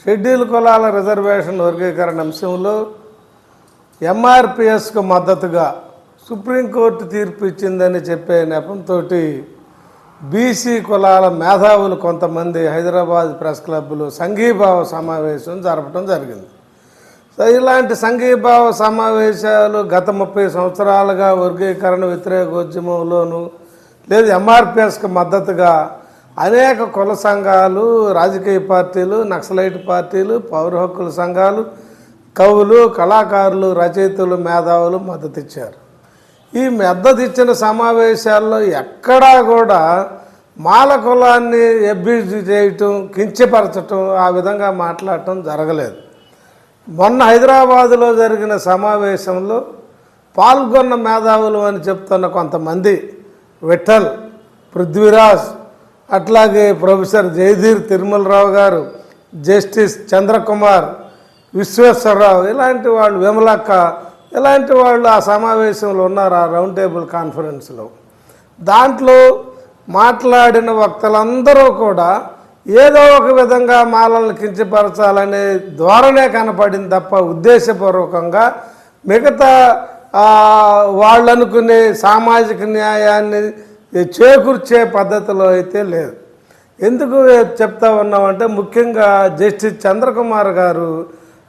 Schedule కులాల reservation వర్గీకరణ అంశంలో ఎంఆర్పిఎస్కు మద్దతుగా సుప్రీంకోర్టు తీర్పు ఇచ్చిందని చెప్పే నెపంతో బీసీ కులాల మేధావులు కొంతమంది హైదరాబాద్ ప్రెస్ క్లబ్లో సంఘీభావ సమావేశం జరపడం జరిగింది. సో ఇలాంటి సంఘీభావ సమావేశాలు గత ముప్పై సంవత్సరాలుగా వర్గీకరణ వ్యతిరేక ఉద్యమంలోను లేదు ఎంఆర్పిఎస్కు మద్దతుగా అనేక కుల సంఘాలు రాజకీయ పార్టీలు నక్సలైట్ పార్టీలు పౌర హక్కుల సంఘాలు కవులు కళాకారులు రచయితలు మేధావులు మద్దతు ఇచ్చారు. ఈ మద్దతు ఇచ్చిన సమావేశాల్లో ఎక్కడా కూడా మాల కులాన్ని అబ్యూజ్ చేయటం కించపరచటం ఆ విధంగా మాట్లాడటం జరగలేదు. మొన్న హైదరాబాదులో జరిగిన సమావేశంలో పాల్గొన్న మేధావులు అని చెప్తున్న కొంతమంది విఠల్ పృథ్వీరాజ్ అట్లాగే ప్రొఫెసర్ జయధీర్ తిరుమలరావు గారు జస్టిస్ చంద్రకుమార్ విశ్వేశ్వరరావు ఇలాంటి వాళ్ళు విమలక్క ఇలాంటి వాళ్ళు ఆ సమావేశంలో ఉన్నారు ఆ రౌండ్ టేబుల్ కాన్ఫరెన్స్లో. దాంట్లో మాట్లాడిన వక్తలందరూ కూడా ఏదో ఒక విధంగా మాలలను కించపరచాలనే ధోరణే కనపడింది తప్ప ఉద్దేశపూర్వకంగా మిగతా వాళ్ళనుకునే సామాజిక న్యాయాన్ని చేకూర్చే పద్ధతిలో అయితే లేదు. ఎందుకు చెప్తా ఉన్నామంటే ముఖ్యంగా జస్టిస్ చంద్రకుమార్ గారు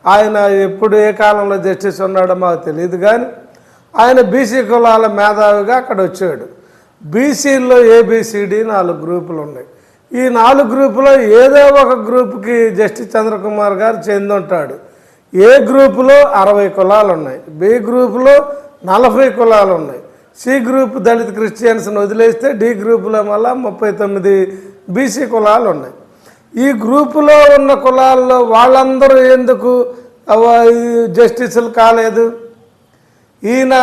ఆయన ఎప్పుడు ఏ కాలంలో జస్టిస్ ఉన్నాడో మాకు తెలియదు కానీ ఆయన బీసీ కులాల మేధావిగా అక్కడ వచ్చాడు. బీసీల్లో ఏబిసిడి నాలుగు గ్రూపులు ఉన్నాయి. ఈ నాలుగు గ్రూపులో ఏదో ఒక గ్రూప్కి జస్టిస్ చంద్రకుమార్ గారు చెంది ఉంటాడు ఏ గ్రూపులో అరవై కులాలు ఉన్నాయి. బి గ్రూపులో నలభై కులాలు ఉన్నాయి. సి గ్రూప్ దళిత క్రిస్టియన్స్ని వదిలేస్తే డి గ్రూపులో మళ్ళా ముప్పై తొమ్మిది బీసీ కులాలు ఉన్నాయి. ఈ గ్రూపులో ఉన్న కులాల్లో వాళ్ళందరూ ఎందుకు జస్టిసులు కాలేదు? ఈయన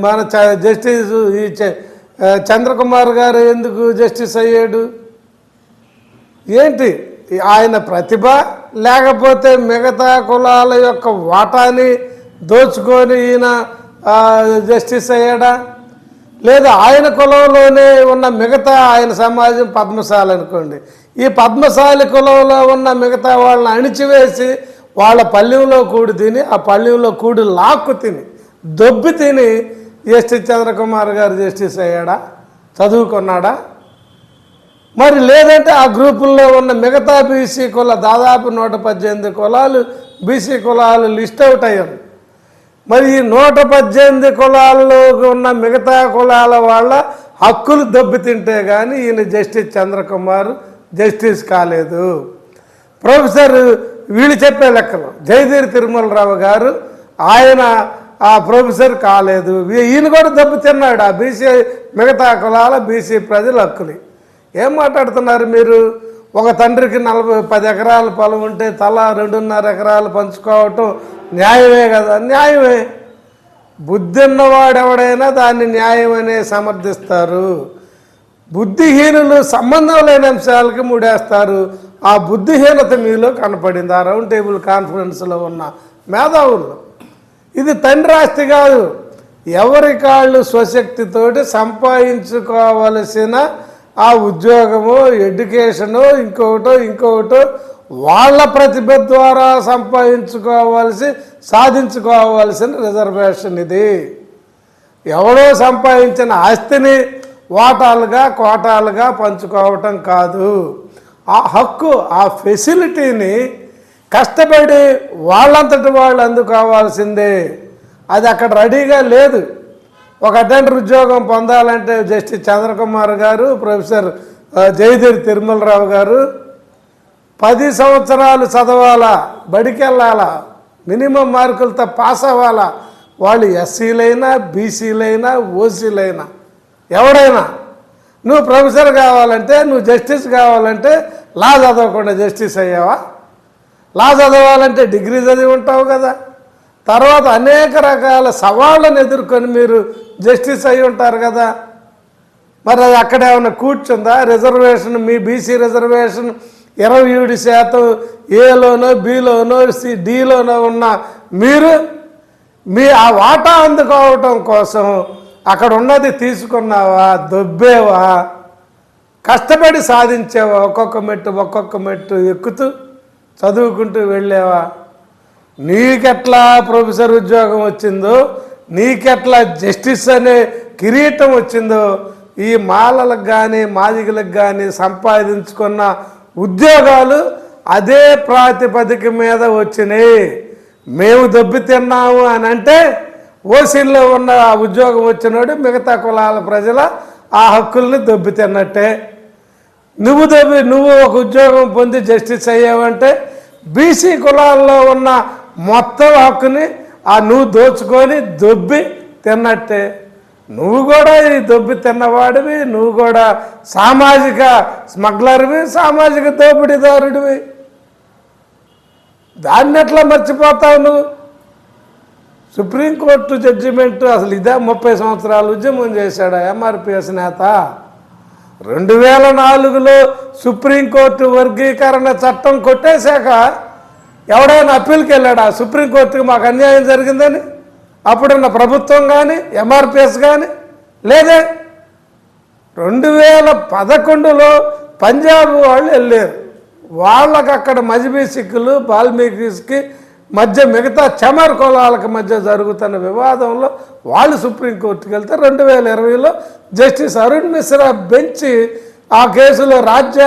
మన చ- జస్టిస్ ఈ చ- చంద్రకుమార్ గారు ఎందుకు జస్టిస్ అయ్యాడు? ఏంటి? ఆయన ప్రతిభ లేకపోతే మిగతా కులాల యొక్క వాటాని దోచుకొని ఈయన జస్టిస్ అయ్యాడా? లేదా ఆయన కులంలోనే ఉన్న మిగతా ఆయన సమాజం పద్మశాలి అనుకోండి. ఈ పద్మశాలి కులంలో ఉన్న మిగతా వాళ్ళని అణిచివేసి వాళ్ళ పల్లెంలో కూడి తిని ఆ పల్లెంలో కూడి లాక్కు తిని దొబ్బి తిని జస్టిస్ చంద్రకుమార్ గారు జస్టిస్ అయ్యాడా? చదువుకున్నాడా? మరి లేదంటే ఆ గ్రూపుల్లో ఉన్న మిగతా బీసీ కుల దాదాపు నూట పద్దెనిమిది కులాలు బీసీ కులాలు లిస్ట్ అవుట్ అయ్యారు. మరి ఈ నూట పద్దెనిమిది కులాల్లో ఉన్న మిగతా కులాల వాళ్ళ హక్కులు దెబ్బతింటే కానీ ఈయన జస్టిస్ చంద్రకుమార్ జస్టిస్ కాలేదు. ప్రొఫెసర్ వీళ్ళు చెప్పే లెక్కలు. జయధీర్ తిరుమలరావు గారు ఆయన ఆ ప్రొఫెసర్ కాలేదు. ఈయన కూడా దెబ్బతిన్నాడు. ఆ బీసీ మిగతా కులాల బీసీ ప్రజల హక్కులు ఏం మాట్లాడుతున్నారు మీరు? ఒక తండ్రికి నలభై పది ఎకరాల పొలం ఉంటే తల రెండున్నర ఎకరాలు పంచుకోవటం న్యాయమే కదా? న్యాయమే. బుద్ధి ఉన్నవాడు ఎవడైనా దాన్ని న్యాయమనే సమర్థిస్తారు. బుద్ధిహీనులు సంబంధం లేని అంశాలకి ముడేస్తారు. ఆ బుద్ధిహీనత మీలో కనపడింది. ఆ రౌండ్ టేబుల్ కాన్ఫరెన్స్లో ఉన్న మేధావులు. ఇది తండ్రి ఆస్తి కాదు. ఎవరి కాళ్ళు స్వశక్తితోటి సంపాదించుకోవలసిన ఆ ఉద్యోగము ఎడ్యుకేషను ఇంకొకటో ఇంకొకటో వాళ్ళ ప్రతిభ ద్వారా సంపాదించుకోవాల్సి సాధించుకోవాల్సిన రిజర్వేషన్ ఇది. ఎవడో సంపాదించిన ఆస్తిని వాటాలుగా కోటాలుగా పంచుకోవటం కాదు. ఆ హక్కు ఆ ఫెసిలిటీని కష్టపడి వాళ్ళంతటి వాళ్ళు అందుకోవాల్సిందే. అది అక్కడ రెడీగా లేదు. ఒక అటెండర్ ఉద్యోగం పొందాలంటే జస్టిస్ చంద్రకుమార్ గారు ప్రొఫెసర్ జయదేవి తిరుమలరావు గారు పది సంవత్సరాలు చదవాలా బడికెళ్ళాలా మినిమం మార్కులతో పాస్ అవ్వాలా వాళ్ళు ఎస్సీలైనా బీసీలైనా ఓసీలైనా ఎవడైనా. నువ్వు ప్రొఫెసర్ కావాలంటే నువ్వు జస్టిస్ కావాలంటే లా చదవకుండా జస్టిస్ అయ్యావా? లా చదవాలంటే డిగ్రీ చదివి ఉంటావు కదా. తర్వాత అనేక రకాల సవాళ్ళను ఎదుర్కొని మీరు జస్టిస్ అయి ఉంటారు కదా. మరి అది అక్కడ ఏమైనా కూర్చుందా? రిజర్వేషన్ మీ బీసీ రిజర్వేషన్ ఇరవై ఏడు శాతం ఏలోనో బీలోనో సి డీలోనో ఉన్న మీరు మీ ఆ వాటా అందుకోవటం కోసం అక్కడ ఉన్నది తీసుకున్నావా? దొబ్బేవా? కష్టపడి సాధించేవా? ఒక్కొక్క మెట్టు ఒక్కొక్క మెట్టు ఎక్కుతూ చదువుకుంటూ వెళ్ళావా? నీకెట్లా ప్రొఫెసర్ ఉద్యోగం వచ్చిందో నీకెట్లా జస్టిస్ అనే కిరీటం వచ్చిందో ఈ మాలలకు కానీ మాదిగలకు కానీ సంపాదించుకున్న ఉద్యోగాలు అదే ప్రాతిపదిక మీద వచ్చినాయి. మేము దెబ్బ తిన్నాము అని అంటే ఓసీల్లో ఉన్న ఆ ఉద్యోగం వచ్చినోడు మిగతా కులాల ప్రజల ఆ హక్కుల్ని దెబ్బ తిన్నట్టే. నువ్వు దెబ్బ నువ్వు ఒక ఉద్యోగం పొంది జస్టిస్ అయ్యావంటే బీసీ కులాల్లో ఉన్న మొత్తం హక్కుని ఆ నువ్వు దోచుకొని దొబ్బి తిన్నట్టే. నువ్వు కూడా ఈ దొబ్బి తిన్నవాడివి నువ్వు కూడా సామాజిక స్మగ్లర్వి సామాజిక దోపిడీదారుడివి. దాన్ని ఎట్లా మర్చిపోతావు నువ్వు? సుప్రీంకోర్టు జడ్జిమెంట్ అసలు ఇదే ముప్పై సంవత్సరాలు ఉద్యమం చేశాడు ఎంఆర్పిఎస్ నేత. రెండు వేల నాలుగులో సుప్రీంకోర్టు వర్గీకరణ చట్టం కొట్టేశాక ఎవడైనా అప్పీల్కి వెళ్ళాడా? సుప్రీంకోర్టుకి మాకు అన్యాయం జరిగిందని? అప్పుడున్న ప్రభుత్వం కానీ ఎంఆర్పిఎస్ కానీ లేదే. రెండు వేల పదకొండులో పంజాబ్ వాళ్ళు వెళ్ళారు. వాళ్ళకి అక్కడ మజిబీ సిక్కులు వాల్మీకిస్కి మధ్య మిగతా చమర్ కులాలకు మధ్య జరుగుతున్న వివాదంలో వాళ్ళు సుప్రీంకోర్టుకి వెళ్తే రెండు వేల ఇరవైలో జస్టిస్ అరుణ్ మిశ్రా బెంచ్ ఆ కేసులో రాజ్య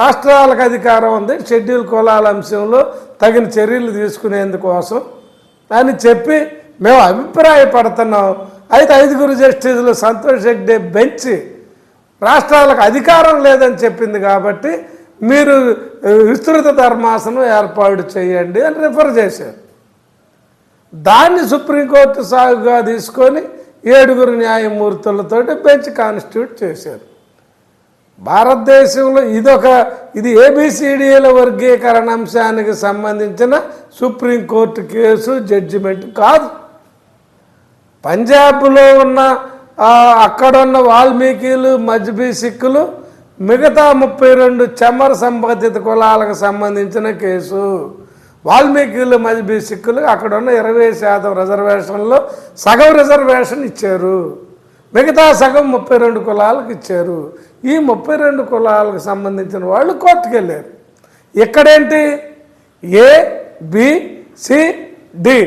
రాష్ట్రాలకు అధికారం ఉంది. షెడ్యూల్ కులాల అంశంలో తగిన చర్యలు తీసుకునేందుకోసం అని చెప్పి మేము అభిప్రాయపడుతున్నాం. అయితే ఐదుగురు జస్టిసులు సంతోష్ హెగ్డే బెంచ్ రాష్ట్రాలకు అధికారం లేదని చెప్పింది కాబట్టి మీరు విస్తృత ధర్మాసనం ఏర్పాటు చేయండి అని రిఫర్ చేశారు. దాన్ని సుప్రీంకోర్టు సాగుగా తీసుకొని ఏడుగురు న్యాయమూర్తులతో బెంచ్ కాన్స్టిట్యూట్ చేశారు. భారతదేశంలో ఇదొక ఇది ఏబిసిడిల వర్గీకరణ అంశానికి సంబంధించిన సుప్రీంకోర్టు కేసు జడ్జిమెంట్ కాదు. పంజాబ్లో ఉన్న అక్కడున్న వాల్మీకిలు మజ్బీ సిక్కులు మిగతా ముప్పై రెండు చమర సంబంధిత కులాలకు సంబంధించిన కేసు. వాల్మీకిలు మజ్బీ సిక్కులు అక్కడున్న ఇరవై శాతం రిజర్వేషన్లో సగం రిజర్వేషన్ ఇచ్చారు. మిగతా సగం ముప్పై రెండు కులాలకు ఇచ్చారు. ఈ ముప్పై రెండు కులాలకు సంబంధించిన వాళ్ళు కోర్టుకెళ్ళారు. ఇక్కడేంటి? A B C D.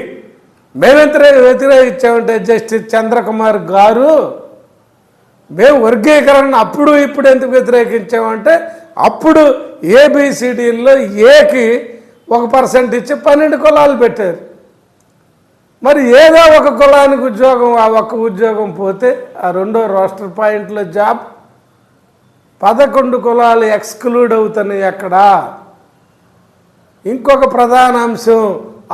మేమెంత వ్యతిరేకించామంటే జస్టిస్ చంద్రకుమార్ గారు మేము వర్గీకరణ అప్పుడు ఇప్పుడు ఎందుకు వ్యతిరేకించామంటే అప్పుడు ఏబిసిడీల్లో ఏకి ఒక పర్సెంట్ ఇచ్చి పన్నెండు కులాలు పెట్టారు. మరి ఏదో ఒక కులానికి ఉద్యోగం ఆ ఒక్క ఉద్యోగం పోతే ఆ రెండో రోస్టర్ పాయింట్లో జాబ్ పదకొండు కులాలు ఎక్స్క్లూడ్ అవుతున్నాయి అక్కడ. ఇంకొక ప్రధాన అంశం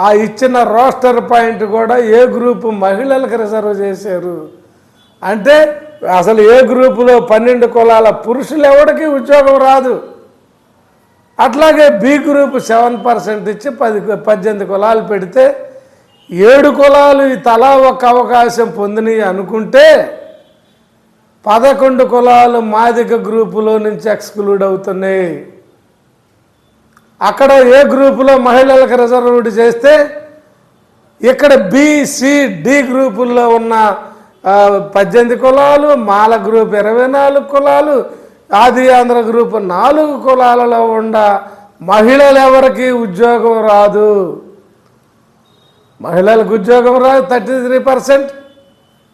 ఆ ఇచ్చిన రోస్టర్ పాయింట్ కూడా ఏ గ్రూపు మహిళలకు రిజర్వ్ చేశారు? అంటే అసలు ఏ గ్రూపులో పన్నెండు కులాల పురుషులు ఎవరికి ఉద్యోగం రాదు? అట్లాగే బి గ్రూప్ సెవెన్ పర్సెంట్ ఇచ్చి పది పద్దెనిమిది కులాలు పెడితే ఏడు కులాలు తలా ఒక అవకాశం పొందినాయి అనుకుంటే పదకొండు కులాలు మాదిక గ్రూపులో నుంచి ఎక్స్క్లూడ్ అవుతున్నాయి. అక్కడ ఏ గ్రూపులో మహిళలకు రిజర్వ్డ్ చేస్తే ఇక్కడ బిసి గ్రూపుల్లో ఉన్న పద్దెనిమిది కులాలు మాల గ్రూప్ ఇరవై నాలుగు కులాలు ఆది ఆంధ్ర గ్రూప్ నాలుగు కులాలలో ఉండ మహిళలు ఎవరికి ఉద్యోగం రాదు. మహిళలకు ఉద్యోగం రాదు థర్టీ త్రీ పర్సెంట్.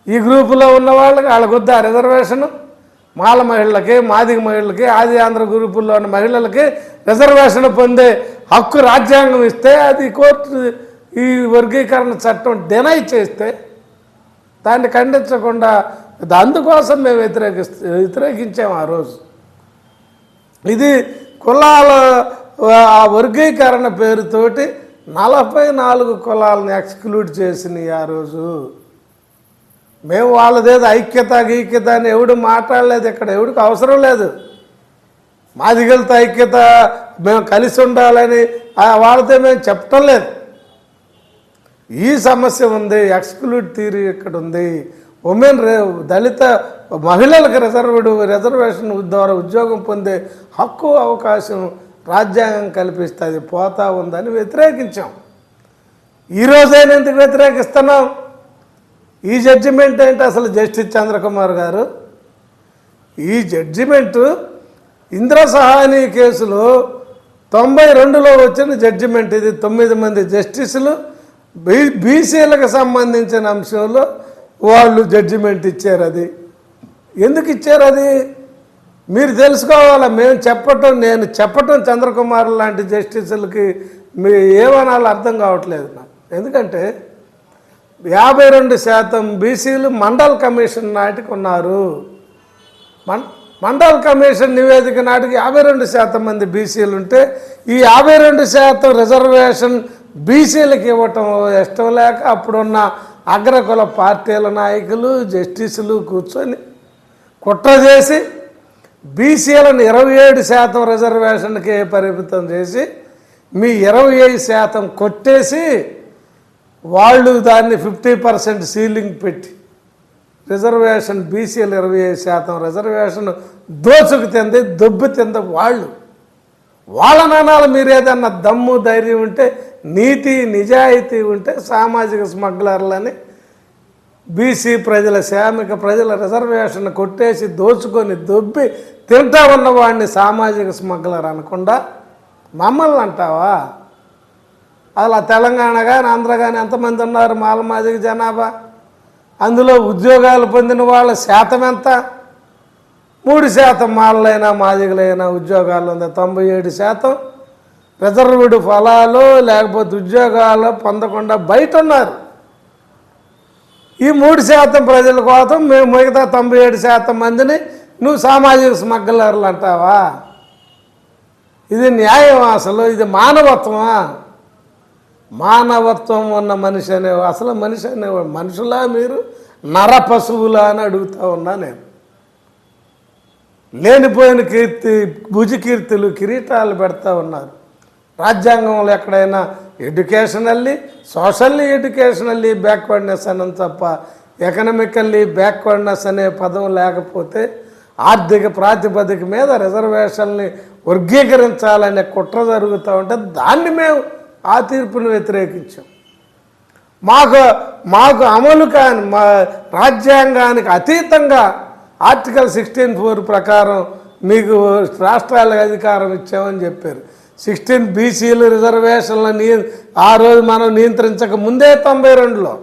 ఈ గ్రూపులో ఉన్న వాళ్ళకి వాళ్ళకు వద్దా రిజర్వేషన్. మాల మహిళలకి మాదిగ మహిళలకి ఆది ఆంధ్ర గ్రూపుల్లో ఉన్న మహిళలకి రిజర్వేషన్ పొందే హక్కు రాజ్యాంగం ఇస్తే అది కోర్టు ఈ వర్గీకరణ చట్టం డినై చేస్తే దాన్ని ఖండించకుండా అందుకోసం మేము వ్యతిరేకిస్తూ వ్యతిరేకించాము ఆ రోజు. ఇది కులాల ఆ వర్గీకరణ పేరుతోటి నలభై నాలుగు కులాలను ఎక్స్క్లూడ్ చేసినాయి ఆ రోజు. మేము వాళ్ళదేదో ఐక్యత గీక్యత అని ఎవడు మాట్లాడలేదు ఇక్కడ ఎవడికి అవసరం లేదు. మాదిగలతో ఐక్యత మేము కలిసి ఉండాలని వాళ్ళతో మేము చెప్పటం లేదు. ఈ సమస్య ఉంది ఎక్స్క్లూడ్ థీరీ ఇక్కడ ఉంది. ఉమెన్ రే దళిత మహిళలకు రిజర్వ్డ్ రిజర్వేషన్ ద్వారా ఉద్యోగం పొందే హక్కు అవకాశం రాజ్యాంగం కల్పిస్తుంది పోతా ఉందని వ్యతిరేకించాం. ఈరోజైనందుకు ఎందుకు వ్యతిరేకిస్తున్నాం? ఈ జడ్జిమెంట్ ఏంటి అసలు జస్టిస్ చంద్రకుమార్ గారు? ఈ జడ్జిమెంటు ఇంద్రసహాని కేసులో తొంభై రెండులో వచ్చిన జడ్జిమెంట్ ఇది. తొమ్మిది మంది జస్టిసులు బీ బీసీలకు సంబంధించిన అంశంలో వాళ్ళు జడ్జిమెంట్ ఇచ్చారు అది. ఎందుకు ఇచ్చారు అది? మీరు తెలుసుకోవాలా? మేము చెప్పటం నేను చెప్పటం చంద్రకుమార్ లాంటి జస్టిసులకి మీ ఏమనాలో అర్థం కావట్లేదు నాకు. ఎందుకంటే యాభై రెండు శాతం బీసీలు మండల్ కమిషన్ నాటికి ఉన్నారు. మండల్ కమిషన్ నివేదిక నాటికి యాభై రెండు శాతం మంది బీసీలు ఉంటే ఈ యాభై రెండు శాతం రిజర్వేషన్ బీసీలకు ఇవ్వటం ఇష్టం లేక అప్పుడున్న అగ్రకుల పార్టీల నాయకులు జస్టిసులు కూర్చొని కుట్ర చేసి బీసీలను ఇరవై ఏడు శాతం రిజర్వేషన్కే పరిమితం చేసి మీ ఇరవై ఐదు శాతం కొట్టేసి వాళ్ళు దాన్ని ఫిఫ్టీ పర్సెంట్ సీలింగ్ పెట్టి రిజర్వేషన్ బీసీలు ఇరవై ఐదు శాతం రిజర్వేషన్ దోచుకు తింది దొబ్బు తింది వాళ్ళు. వాళ్ళ నాణాలు మీరు ఏదన్నా దమ్ము ధైర్యం ఉంటే నీతి నిజాయితీ ఉంటే సామాజిక స్మగ్లర్లని బీసీ ప్రజల శ్రామిక ప్రజల రిజర్వేషన్ కొట్టేసి దోచుకొని దొబ్బి తింటా ఉన్నవాడిని సామాజిక స్మగ్లర్ అనకుండా మమ్మల్ని అంటావా? అలా తెలంగాణ కానీ ఆంధ్ర కానీ ఎంతమంది ఉన్నారు? మాలమాదిక జనాభా. అందులో ఉద్యోగాలు పొందిన వాళ్ళ శాతం ఎంత? మూడు శాతం మాలలైనా మాదిగలైనా ఉద్యోగాలు ఉంది. తొంభై ఏడు శాతం రిజర్వ్డ్ ఫలాలు లేకపోతే ఉద్యోగాలు పొందకుండా బయట ఉన్నారు. ఈ మూడు శాతం ప్రజల కోసం మేము మిగతా తొంభై ఏడు శాతం మందిని నువ్వు సామాజిక స్మగ్లర్లు అంటావా? ఇది న్యాయం అసలు ఇది మానవత్వమా? మానవత్వం ఉన్న మనిషి అనే అసలు మనిషి అనే మనుషులా మీరు నర పశువులా అని అడుగుతా ఉన్నా నేను. లేనిపోయిన కీర్తి భుజకీర్తులు కిరీటాలు పెడతా ఉన్నారు. రాజ్యాంగంలో ఎక్కడైనా ఎడ్యుకేషనల్లీ సోషల్లీ ఎడ్యుకేషనల్లీ బ్యాక్వర్డ్నెస్ అని తప్ప ఎకనామికల్లీ బ్యాక్వర్డ్నెస్ అనే పదం లేకపోతే ఆర్థిక ప్రాతిపదిక మీద రిజర్వేషన్ని వర్గీకరించాలనే కుట్ర జరుగుతూ ఉంటే దాన్ని మేము ఆ తీర్పును వ్యతిరేకించాం. మాకు మాకు అమలు కాని మా రాజ్యాంగానికి అతీతంగా ఆర్టికల్ సిక్స్టీన్ ఫోర్ ప్రకారం మీకు రాష్ట్రాలకు అధికారం ఇచ్చామని చెప్పారు. సిక్స్టీన్ బీసీలు రిజర్వేషన్లు నియ ఆ రోజు మనం నియంత్రించక ముందే తొంభై రెండులో.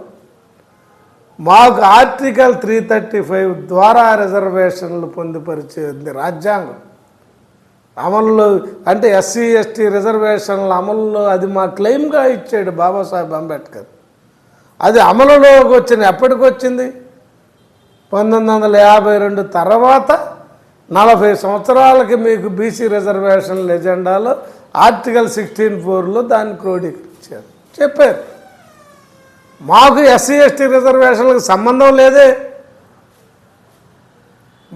మాకు ఆర్టికల్ త్రీ థర్టీ ఫైవ్ ద్వారా రిజర్వేషన్లు పొందుపరిచేది రాజ్యాంగం. అమలులో అంటే ఎస్సీ ఎస్టీ రిజర్వేషన్ల అమలులో అది మా క్లెయిమ్గా ఇచ్చాడు బాబాసాహెబ్ అంబేద్కర్. అది అమలులోకి వచ్చింది. ఎప్పటికి వచ్చింది? పంతొమ్మిది వందల యాభై రెండు తర్వాత నలభై సంవత్సరాలకి మీకు బీసీ రిజర్వేషన్ల ఎజెండాలో ఆర్టికల్ సిక్స్టీన్ ఫోర్లో దాన్ని క్రోడీకరించారు. చెప్పారు. మాకు ఎస్సీ ఎస్టీ రిజర్వేషన్లకు సంబంధం లేదే.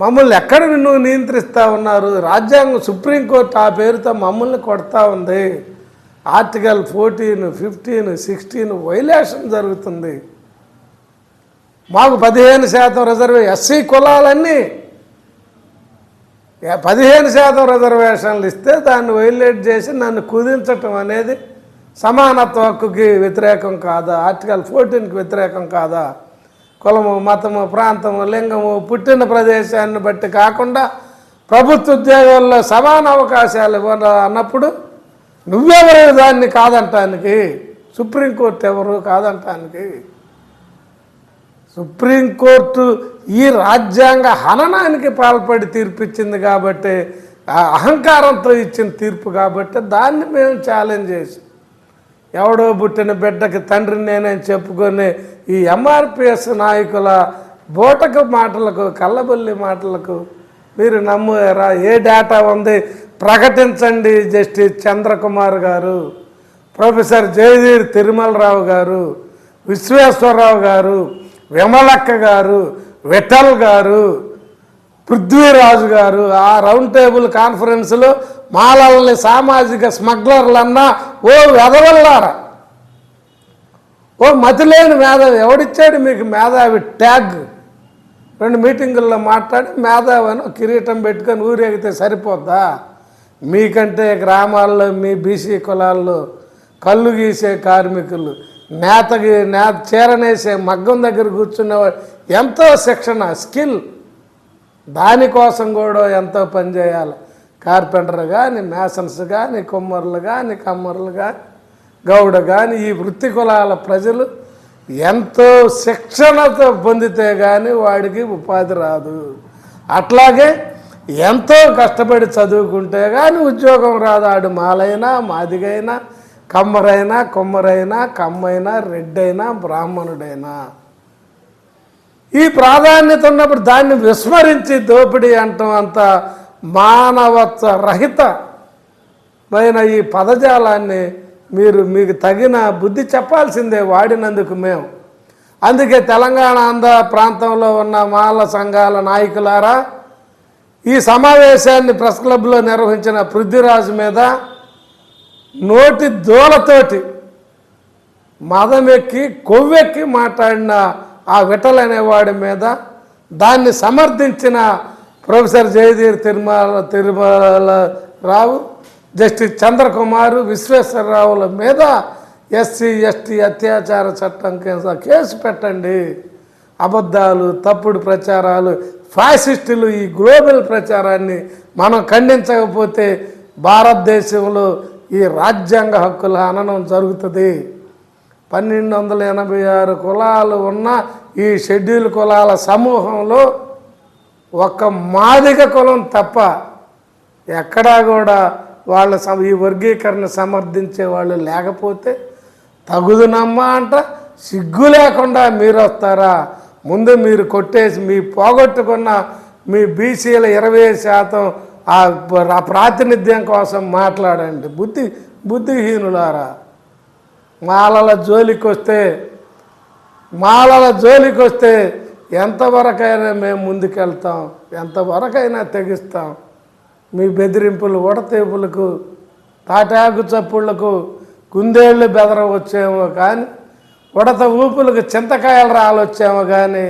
మమ్మల్ని ఎక్కడ నువ్వు నియంత్రిస్తూ ఉన్నారు? రాజ్యాంగం సుప్రీంకోర్టు ఆ పేరుతో మమ్మల్ని కొడతా ఉంది. Article fourteen fifteen sixteen violation జరుగుతుంది. మాకు పదిహేను శాతం రిజర్వే ఎస్సీ కులాలన్నీ పదిహేను శాతం రిజర్వేషన్లు ఇస్తే దాన్ని వైలేట్ చేసి నన్ను కుదించటం అనేది సమానత్వ హక్కుకి వ్యతిరేకం కాదా? ఆర్టికల్ ఫోర్టీన్కి వ్యతిరేకం కాదా? కులము మతము ప్రాంతము లింగము పుట్టిన ప్రదేశాన్ని బట్టి కాకుండా ప్రభుత్వ ఉద్యోగాల్లో సమాన అవకాశాలు అన్నప్పుడు నువ్వెవరు దాన్ని కాదంటానికి సుప్రీంకోర్టు ఎవరు కాదంటానికి. సుప్రీంకోర్టు ఈ రాజ్యాంగ హననానికి పాల్పడి తీర్పిచ్చింది కాబట్టి అహంకారంతో ఇచ్చిన తీర్పు కాబట్టి దాన్ని మేము ఛాలెంజ్ చేసి ఎవడో పుట్టిన బిడ్డకి తండ్రి నేనని చెప్పుకొని ఈ ఎంఆర్పిఎస్ నాయకుల బోటకు మాటలకు కళ్ళబొల్లి మాటలకు మీరు నమ్మారా? ఏ డేటా ఉంది? ప్రకటించండి జస్టిస్ చంద్రకుమార్ గారు. ప్రొఫెసర్ జయధీర్ తిరుమలరావు గారు. విశ్వేశ్వరరావు గారు. విమలక్క గారు. విఠల్ గారు. పృథ్వీరాజు గారు. ఆ రౌండ్ టేబుల్ కాన్ఫరెన్స్లో మాలల్ని సామాజిక స్మగ్లర్లన్నా ఓ వెదవల్లారా? ఓ మతిలేని మేధావి. ఎవడిచ్చాడు మీకు మేధావి ట్యాగ్? రెండు మీటింగుల్లో మాట్లాడి మేధావి అని కిరీటం పెట్టుకొని ఊరేగితే సరిపోద్దా? మీకంటే గ్రామాల్లో మీ బీసీ కులాల్లో కళ్ళు గీసే కార్మికులు నేతకి నేత చీరనేసే మగ్గం దగ్గర కూర్చునేవాడు ఎంతో శిక్షణ స్కిల్. దానికోసం కూడా ఎంతో పని చేయాలి. కార్పెంటర్ కానీ మేసన్స్ కానీ కుమ్మరులు కానీ కమ్మరులు కానీ గౌడ కానీ ఈ వృత్తి కులాల ప్రజలు ఎంతో శిక్షణతో పొందితే కానీ వాడికి ఉపాధి రాదు. అట్లాగే ఎంతో కష్టపడి చదువుకుంటే కానీ ఉద్యోగం రాదు. ఆడు మాలైనా మాదిగైనా కమ్మరైనా కొమ్మరైనా కమ్మైనా రెడ్డైనా బ్రాహ్మణుడైనా. ఈ ప్రాధాన్యత ఉన్నప్పుడు దాన్ని విస్మరించి దోపిడీ అంటాం అంత మానవత్వ రహితమైన ఈ పదజాలాన్ని మీరు మీకు తగిన బుద్ధి చెప్పాల్సిందే వాడినందుకు మేము. అందుకే తెలంగాణ ఆంధ్ర ప్రాంతంలో ఉన్న మాల సంఘాల నాయకులారా ఈ సమావేశాన్ని ప్రెస్ క్లబ్లో నిర్వహించిన పృథ్వీరాజు మీద నోటి దూలతోటి మదమెక్కి కొవ్వెక్కి మాట్లాడిన ఆ విటలనేవాడి మీద దాన్ని సమర్థించిన ప్రొఫెసర్ జయధీర్ తిరుమల తిరుమల రావు జస్టిస్ చంద్రకుమారు విశ్వేశ్వరరావుల మీద ఎస్సీ ఎస్టీ అత్యాచార చట్టం కింద కేసు పెట్టండి. అబద్ధాలు తప్పుడు ప్రచారాలు ఫ్యాసిస్టులు ఈ గ్లోబల్ ప్రచారాన్ని మనం ఖండించకపోతే భారతదేశంలో ఈ రాజ్యాంగ హక్కుల హననం జరుగుతుంది. పన్నెండు వందల ఎనభై ఆరు కులాలు ఉన్న ఈ షెడ్యూల్ కులాల సమూహంలో ఒక్క మాదిక కులం తప్ప ఎక్కడా కూడా వాళ్ళ ఈ వర్గీకరణ సమర్థించే వాళ్ళు లేకపోతే తగుదునమ్మా అంట సిగ్గు లేకుండా మీరు వస్తారా? ముందు మీరు కొట్టేసి మీ పోగొట్టుకున్న మీ బీసీల ఇరవై శాతం ఆ ఆ ప్రాతినిధ్యం కోసం మాట్లాడండి. బుద్ధి బుద్ధిహీనులారా. మాలల జోలికి వస్తే మాలల జోలికి వస్తే ఎంతవరకైనా మేము ముందుకెళ్తాం ఎంతవరకైనా తెగిస్తాం. మీ బెదిరింపులు ఉడతీపులకు తాటాకు చప్పుళ్ళకు కుందేళ్ళు బెదర వచ్చేమో కానీ ఉడత ఊపులకు చింతకాయలు రాలొచ్చేమో కానీ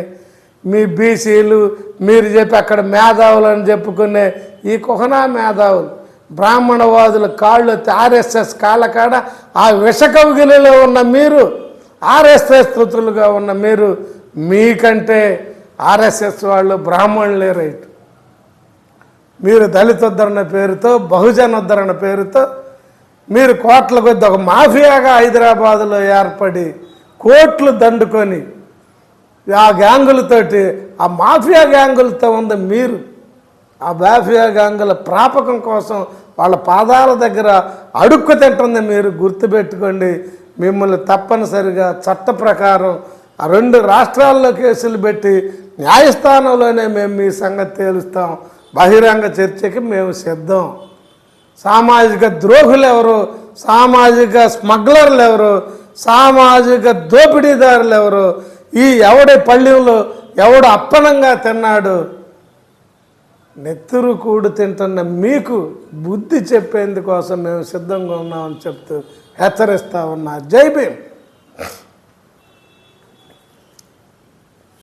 మీ బీసీలు మీరు చెప్పి అక్కడ మేధావులు అని చెప్పుకునే ఈ కుహనా మేధావులు బ్రాహ్మణవాదుల కాళ్ళు ఆర్ఎస్ఎస్ కాళ్ళ కాడ ఆ విషకవిగిలిలో ఉన్న మీరు ఆర్ఎస్ఎస్ స్థుతులుగా ఉన్న మీరు మీకంటే ఆర్ఎస్ఎస్ వాళ్ళు బ్రాహ్మణులే రైట్ మీరు దళితోద్ధరణ పేరుతో బహుజనోద్ధరణ పేరుతో మీరు కోట్ల కొద్ది ఒక మాఫియాగా హైదరాబాదులో ఏర్పడి కోట్లు దండుకొని ఆ గ్యాంగులతోటి ఆ మాఫియా గ్యాంగులతో ఉంది మీరు. ఆ మాఫియా గ్యాంగుల ప్రాపకం కోసం వాళ్ళ పాదాల దగ్గర అడుక్కు తింటుంది మీరు. గుర్తుపెట్టుకోండి మిమ్మల్ని తప్పనిసరిగా చట్ట ప్రకారం రెండు రాష్ట్రాల్లో కేసులు పెట్టి న్యాయస్థానంలోనే మేము మీ సంగతి తేలుస్తాం. బహిరంగ చర్చకి మేము సిద్ధం. సామాజిక ద్రోహులు ఎవరు? సామాజిక స్మగ్లర్లు ఎవరు? సామాజిక దోపిడీదారులు ఎవరు? ఈ ఎవడి పళ్ళెంలో ఎవడు అప్పనంగా తిన్నాడు? నెత్తురు కూడు తింటున్న మీకు బుద్ధి చెప్పేందుకోసం మేము సిద్ధంగా ఉన్నామని చెప్తూ హెచ్చరిస్తా ఉన్నా. జై భీమ్.